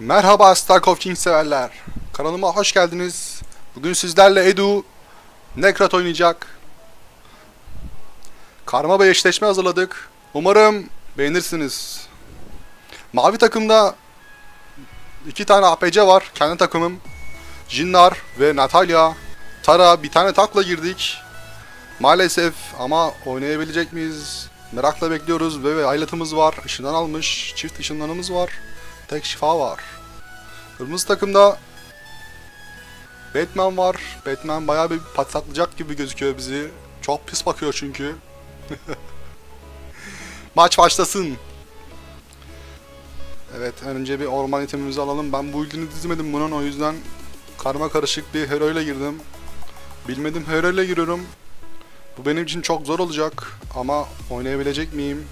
Merhaba Starcraft King severler. Kanalıma hoş geldiniz. Bugün sizlerle Edu Nekrat oynayacak. Karma bir eşleşme hazırladık. Umarım beğenirsiniz. Mavi takımda iki tane APC var. Kendi takımım. Jinnar ve Natalia. Tara bir tane takla girdik. Maalesef ama oynayabilecek miyiz? Merakla bekliyoruz ve haylatımız var. Işından almış. Çift ışınlanımız var. Tek şifa var. Kırmızı takımda Batman var. Batman bayağı bir patlatacak gibi gözüküyor bizi. Çok pis bakıyor çünkü. Maç başlasın. Evet önce bir orman itemimizi alalım. Ben bu ildini dizmedim bunun o yüzden karma karışık bir hero ile girdim. Bilmedim hero ile giriyorum. Bu benim için çok zor olacak ama oynayabilecek miyim?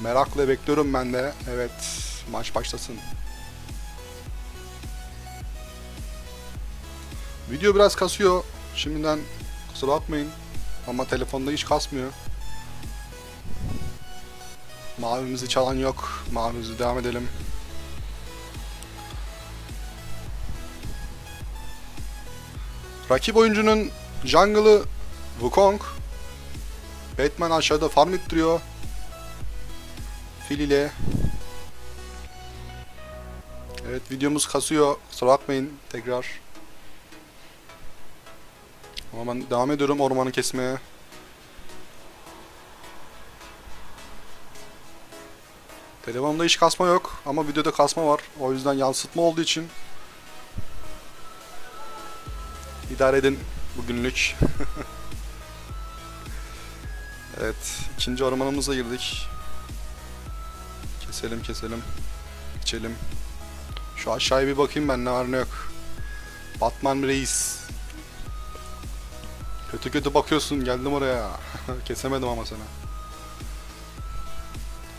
Merakla bekliyorum ben de. Evet maç başlasın. Video biraz kasıyor. Şimdiden kusura bakmayın. Ama telefonda hiç kasmıyor. Mavimizi çalan yok. Mavimizi devam edelim. Rakip oyuncunun jungle'ı Wukong. Batman aşağıda farm ittiriyor. Fil ile. Evet videomuz kasıyor. Kusura bakmayın tekrar. Ama ben devam ediyorum ormanı kesmeye. Telefonumda hiç kasma yok ama videoda kasma var. O yüzden yansıtma olduğu için idare edin bugünlük. evet, ikinci ormanımıza girdik. Keselim keselim. Geçelim. Şu aşağıya bir bakayım ben ne var ne yok. Batman Reis. Kötü kötü bakıyorsun geldim oraya. Kesemedim ama sana.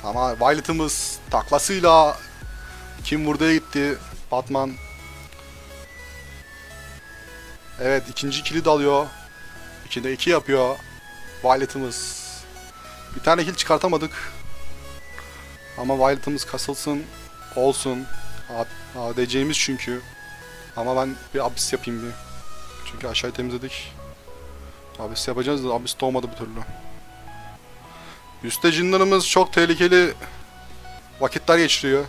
Ama Violet'ımız taklasıyla kim buraya gitti? Batman. Evet ikinci kilit alıyor. İkide iki yapıyor. Violet'ımız. Bir tane kill çıkartamadık. Ama Violet'ımız kasılsın. Olsun. ADC'miz çünkü. Ama ben bir abis yapayım bir. Çünkü aşağıyı temizledik. Abis yapacağız da abis doğmadı bir türlü. Üste cinlerimiz çok tehlikeli vakitler geçiriyor.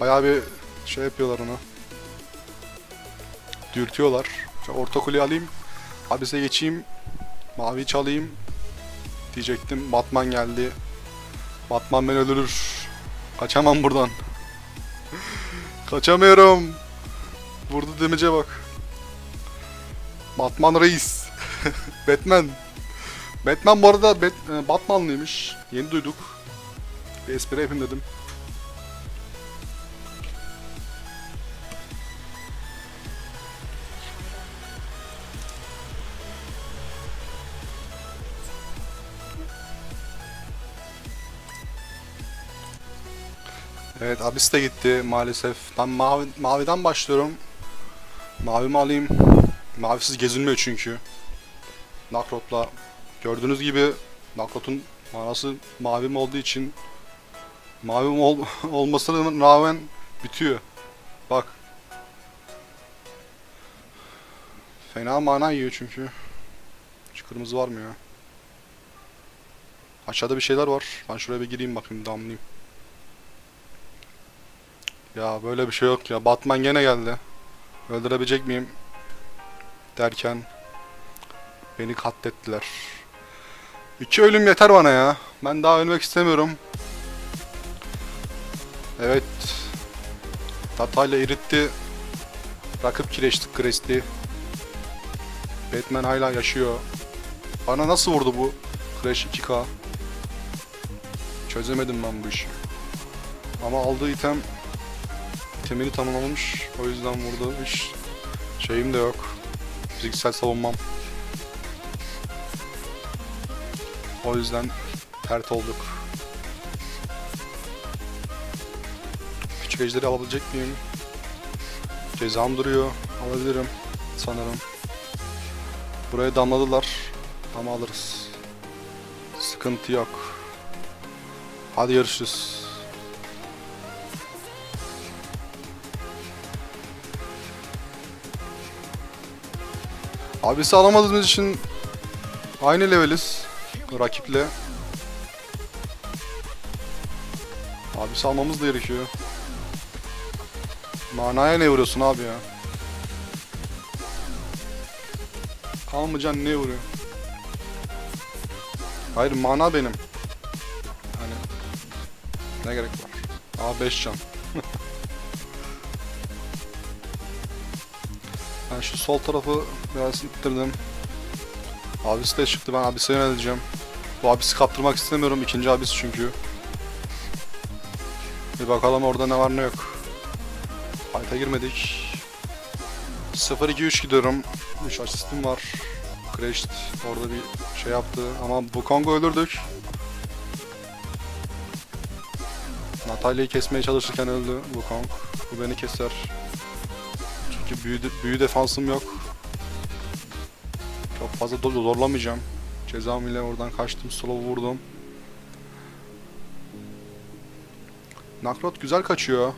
Bayağı bir şey yapıyorlar onu. Dürtüyorlar. Şu orta kuleyi alayım. Abise geçeyim. Mavi çalayım. Diyecektim. Batman geldi. Batman beni öldürür. Kaçamam buradan. Kaçamıyorum. Vurdu demece bak. Batman reis. Batman. Batman bu arada Bat e, Batmanlıymış. Yeni duyduk. Bir espri yapayım dedim. Evet Abis de gitti maalesef. Ben mavi, maviden başlıyorum. Mavimi alayım. Mavisiz gezilmiyor çünkü. Nakrot'la gördüğünüz gibi Nakrot'un manası mavim olduğu için mavim ol olmasına rağmen bitiyor. Bak. Fena mana yiyor çünkü. Şu kırmızı var mı ya? Aşağıda bir şeyler var. Ben şuraya bir gireyim bakayım damlayayım. Ya böyle bir şey yok ya. Batman gene geldi. Öldürebilecek miyim? Derken beni katlettiler. İki ölüm yeter bana ya. Ben daha ölmek istemiyorum. Evet. Tatayla iritti. Rakip kireçti, kresti. Batman hala yaşıyor. Bana nasıl vurdu bu? Crash 2K. Çözemedim ben bu işi. Ama aldığı item itemini tamamlamış. O yüzden vurdu. Hiç şeyim de yok. Fiziksel savunmam. O yüzden pert olduk. Küçük ejderi alabilecek miyim? Cezam duruyor. Alabilirim sanırım. Buraya damladılar. Ama alırız. Sıkıntı yok. Hadi görüşürüz. Abisi alamadığımız için aynı leveliz rakiple. Abisi almamız da gerekiyor. Manaya ne vuruyorsun abi ya? Almayacaksın ne vuruyor? Hayır mana benim. Hani ne gerek var? Aa 5 can. ben şu sol tarafı biraz ittirdim. Abisi de çıktı ben abise yöneleceğim. Bu abisi kaptırmak istemiyorum ikinci abisi çünkü. Bir bakalım orada ne var ne yok. Fight'a girmedik. 0-2-3 gidiyorum. 3 asistim var. Crashed orada bir şey yaptı ama bu Kong'u öldürdük. Natalya'yı kesmeye çalışırken öldü bu Kong. Bu beni keser. Çünkü büyü, büyü defansım yok. Çok fazla zorlamayacağım. Cezam ile oradan kaçtım, slow vurdum. Nakrot güzel kaçıyor.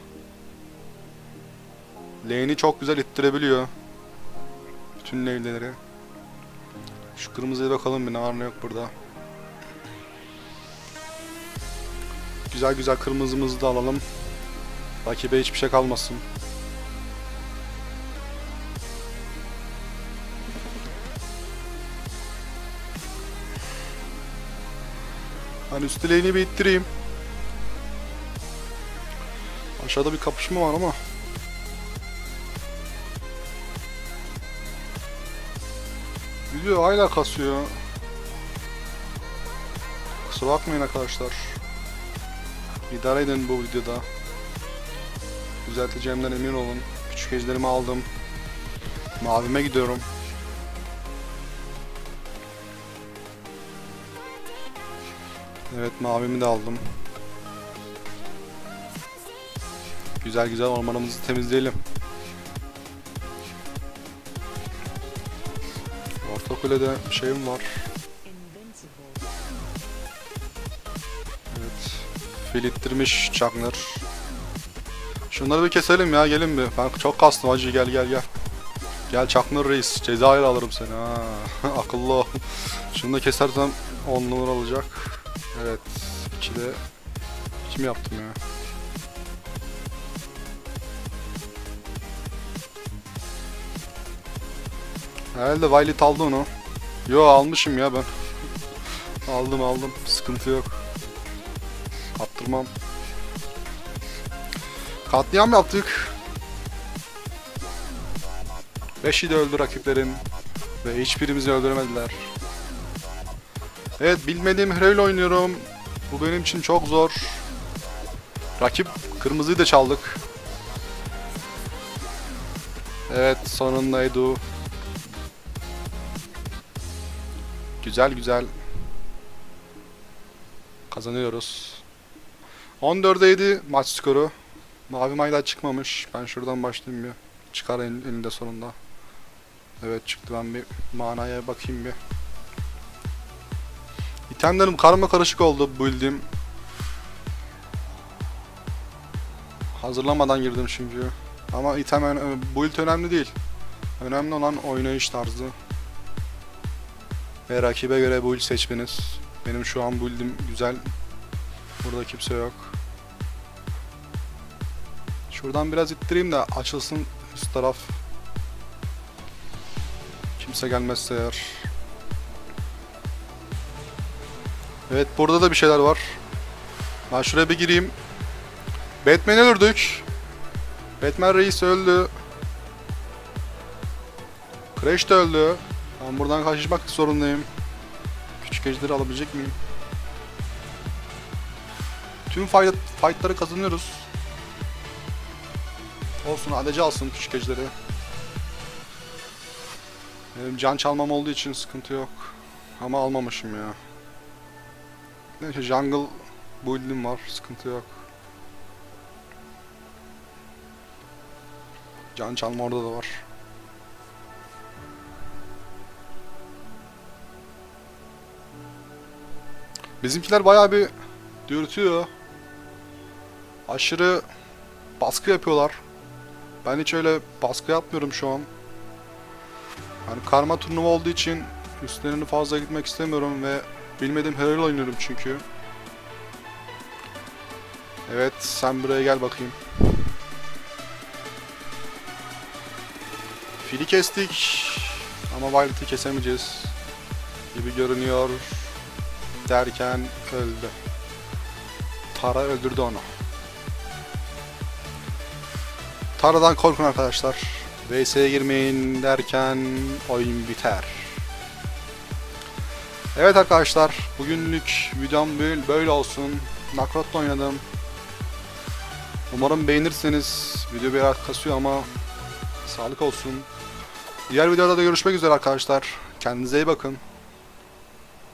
Lane'i çok güzel ittirebiliyor. Bütün lane'leri. Şu kırmızıya bakalım bir ne var ne yok burada. Güzel güzel kırmızımızı da alalım. Rakibe hiçbir şey kalmasın. Ben üst lane'i bir ittireyim. Aşağıda bir kapışma var ama. Video hala kasıyor. Kusura bakmayın arkadaşlar. İdare edin bu videoda. Düzelteceğimden emin olun. Küçük ejderimi aldım. Mavime gidiyorum. Evet mavimi de aldım. Güzel güzel ormanımızı temizleyelim. Orta kulede şeyim var. Evet. Fil ittirmiş Chagner. Şunları bir keselim ya gelin bir. Ben çok kastım acı gel gel gel. Gel Chagner reis. Cezayir alırım seni ha. Akıllı. Şunu da kesersem 10 numara olacak. Evet. İki de kim yaptım ya? Herhalde Violet aldı onu. Yo almışım ya ben. aldım aldım. Sıkıntı yok. Kaptırmam. Katliam yaptık. Beşi de öldü rakiplerin. Ve hiçbirimizi öldüremediler. Evet bilmediğim hero ile oynuyorum. Bu benim için çok zor. Rakip kırmızıyı da çaldık. Evet sonunda Edu. Güzel güzel. Kazanıyoruz. 14'e 7 maç skoru. Mavi mayda çıkmamış. Ben şuradan başlayayım bir. Çıkar el, elinde sonunda. Evet çıktı ben bir manaya bakayım bir. İtemlerim karma karışık oldu build'im. Hazırlamadan girdim çünkü. Ama item build önemli değil. Önemli olan oynayış tarzı. Ve rakibe göre build seçmeniz. Benim şu an build'im güzel. Burada kimse yok. Şuradan biraz ittireyim de açılsın üst taraf. Kimse gelmezse eğer. Evet burada da bir şeyler var. Ben şuraya bir gireyim. Batman'i öldürdük. Batman reis öldü. Crash de öldü. Ben buradan kaçmak zorundayım. Küçük ejderi alabilecek miyim? Tüm fight, fightları kazanıyoruz. Olsun adeci alsın küçük ejderi. Benim can çalmam olduğu için sıkıntı yok. Ama almamışım ya. Neyse jungle build'im var sıkıntı yok. Can çalma orada da var. Bizimkiler bayağı bir dürtüyor. Aşırı baskı yapıyorlar. Ben hiç öyle baskı yapmıyorum şu an. Yani karma turnuva olduğu için üstlerine fazla gitmek istemiyorum ve bilmediğim her yıl oynuyorum çünkü. Evet sen buraya gel bakayım. Fili kestik ama Violet'ı kesemeyeceğiz gibi görünüyor derken öldü. Tara öldürdü onu. Tara'dan korkun arkadaşlar. VS'ye girmeyin derken oyun biter. Evet arkadaşlar bugünlük videom böyle, olsun. Nakrot'la oynadım. Umarım beğenirseniz. Video biraz kasıyor ama sağlık olsun. Diğer videoda da görüşmek üzere arkadaşlar. Kendinize iyi bakın.